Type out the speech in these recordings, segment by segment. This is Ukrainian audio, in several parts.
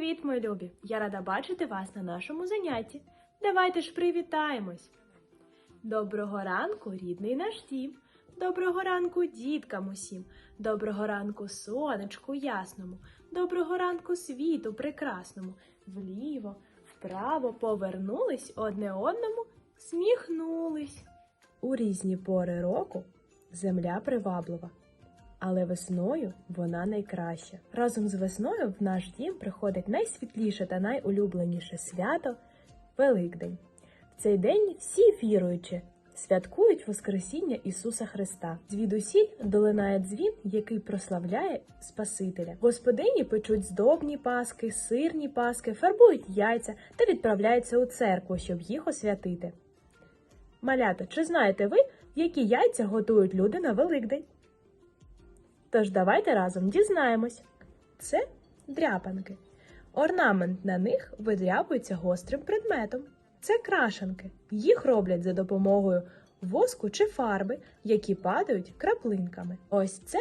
Привіт, мої любі! Я рада бачити вас на нашому занятті. Давайте ж привітаємось. Доброго ранку, рідний наш дім. Доброго ранку, діткам усім. Доброго ранку, сонечку ясному. Доброго ранку, світу прекрасному. Вліво, вправо повернулись одне одному, сміхнулись. У різні пори року земля приваблива. Але весною вона найкраща. Разом з весною в наш дім приходить найсвітліше та найулюбленіше свято Великдень. В цей день всі віруючі святкують Воскресіння Ісуса Христа. Звідусіль долинає дзвін, який прославляє Спасителя. Господині печуть здобні паски, сирні паски, фарбують яйця та відправляються у церкву, щоб їх освятити. Малята, чи знаєте ви, які яйця готують люди на Великдень? Тож давайте разом дізнаємось. Це дряпанки. Орнамент на них видряпується гострим предметом. Це крашанки. Їх роблять за допомогою воску чи фарби, які падають краплинками. Ось це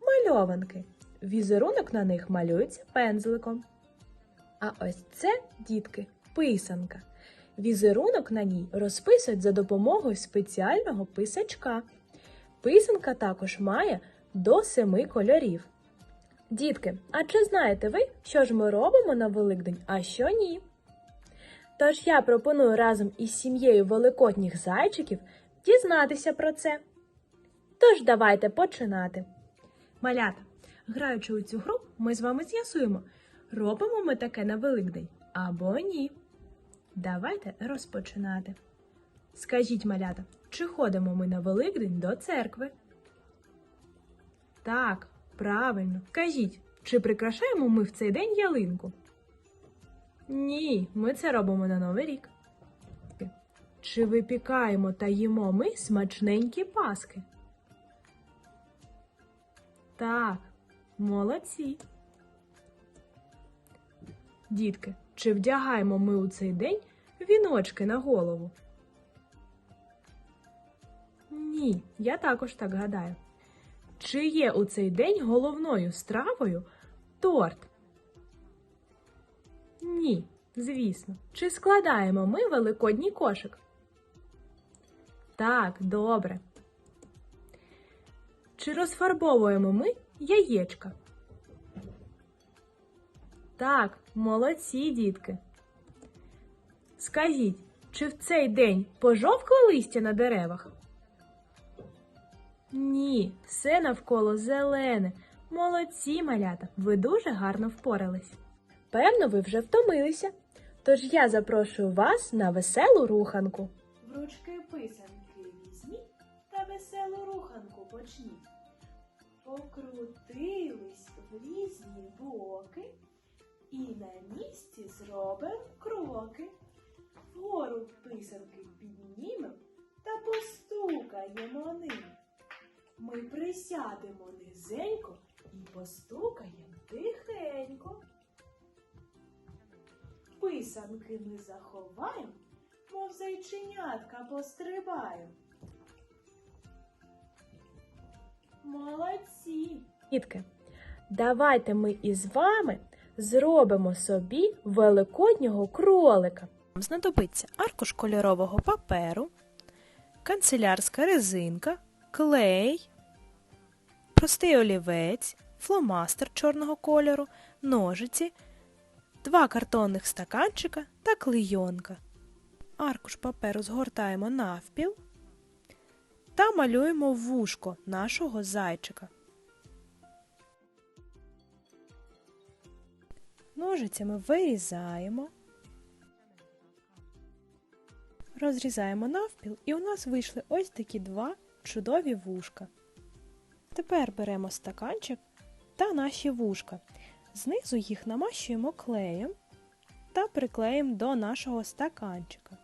мальованки. Візерунок на них малюється пензликом. А ось це, дітки, писанка. Візерунок на ній розписують за допомогою спеціального писачка. Писанка також має до семи кольорів. Дітки, а чи знаєте ви, що ж ми робимо на Великдень, а що ні? Тож я пропоную разом із сім'єю великодніх зайчиків дізнатися про це. Тож давайте починати. Малята, граючи у цю гру, ми з вами з'ясуємо, робимо ми таке на Великдень або ні. Давайте розпочинати. Скажіть, малята, чи ходимо ми на Великдень до церкви? Так, правильно. Кажіть, чи прикрашаємо ми в цей день ялинку? Ні, ми це робимо на Новий рік. Чи випікаємо та їмо ми смачненькі паски? Так, молодці. Дітки, чи вдягаємо ми у цей день віночки на голову? Ні, я також так гадаю. Чи є у цей день головною стравою торт? Ні, звісно. Чи складаємо ми великодній кошик? Так, добре. Чи розфарбовуємо ми яєчка? Так, молодці, дітки. Скажіть, чи в цей день пожовкло листя на деревах? Ні, все навколо зелене. Молодці, малята, ви дуже гарно впорались. Певно, ви вже втомилися. Тож я запрошую вас на веселу руханку. В ручки писанки візьміть та веселу руханку почніть. Покрутились в різні боки і на місці зробимо кроки. Вгору писанки піднімемо та постукаємо ним. Ми присядемо низенько і постукаємо тихенько. Писанки ми заховаємо, мов зайченятка пострибаємо. Молодці! Дітки, давайте ми із вами зробимо собі великоднього кролика. Нам знадобиться аркуш кольорового паперу, канцелярська резинка, клей, простий олівець, фломастер чорного кольору, ножиці, два картонних стаканчика та клейонка. Аркуш паперу згортаємо навпіл та малюємо вушко нашого зайчика. Ножицями вирізаємо, розрізаємо навпіл, і у нас вийшли ось такі два чудові вушка. Тепер беремо стаканчик та наші вушка. Знизу їх намащуємо клеєм та приклеїмо до нашого стаканчика.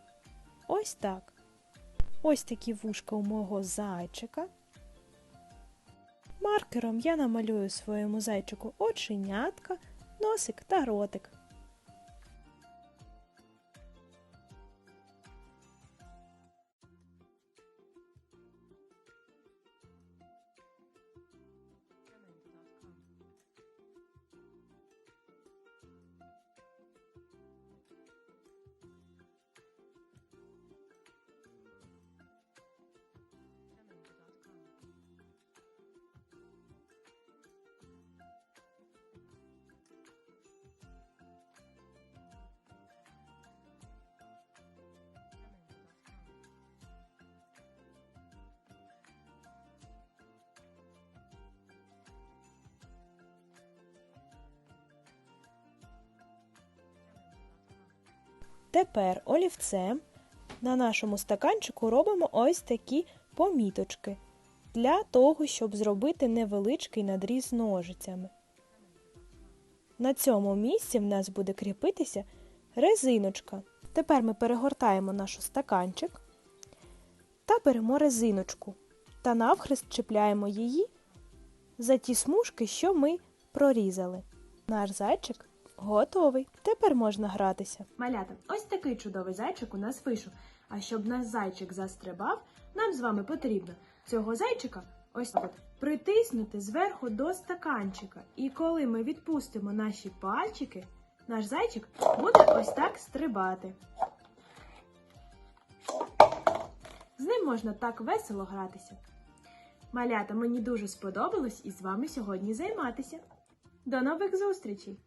Ось так. Ось такі вушка у мого зайчика. Маркером я намалюю своєму зайчику оченятка, носик та ротик. Тепер олівцем на нашому стаканчику робимо ось такі поміточки для того, щоб зробити невеличкий надріз ножицями. На цьому місці в нас буде кріпитися резиночка. Тепер ми перегортаємо наш стаканчик та беремо резиночку та навхрест чіпляємо її за ті смужки, що ми прорізали. Наш зайчик готовий. Тепер можна гратися. Малята, ось такий чудовий зайчик у нас вийшов. А щоб наш зайчик застрибав, нам з вами потрібно цього зайчика ось так притиснути зверху до стаканчика. І коли ми відпустимо наші пальчики, наш зайчик буде ось так стрибати. З ним можна так весело гратися. Малята, мені дуже сподобалось із вами сьогодні займатися. До нових зустрічей!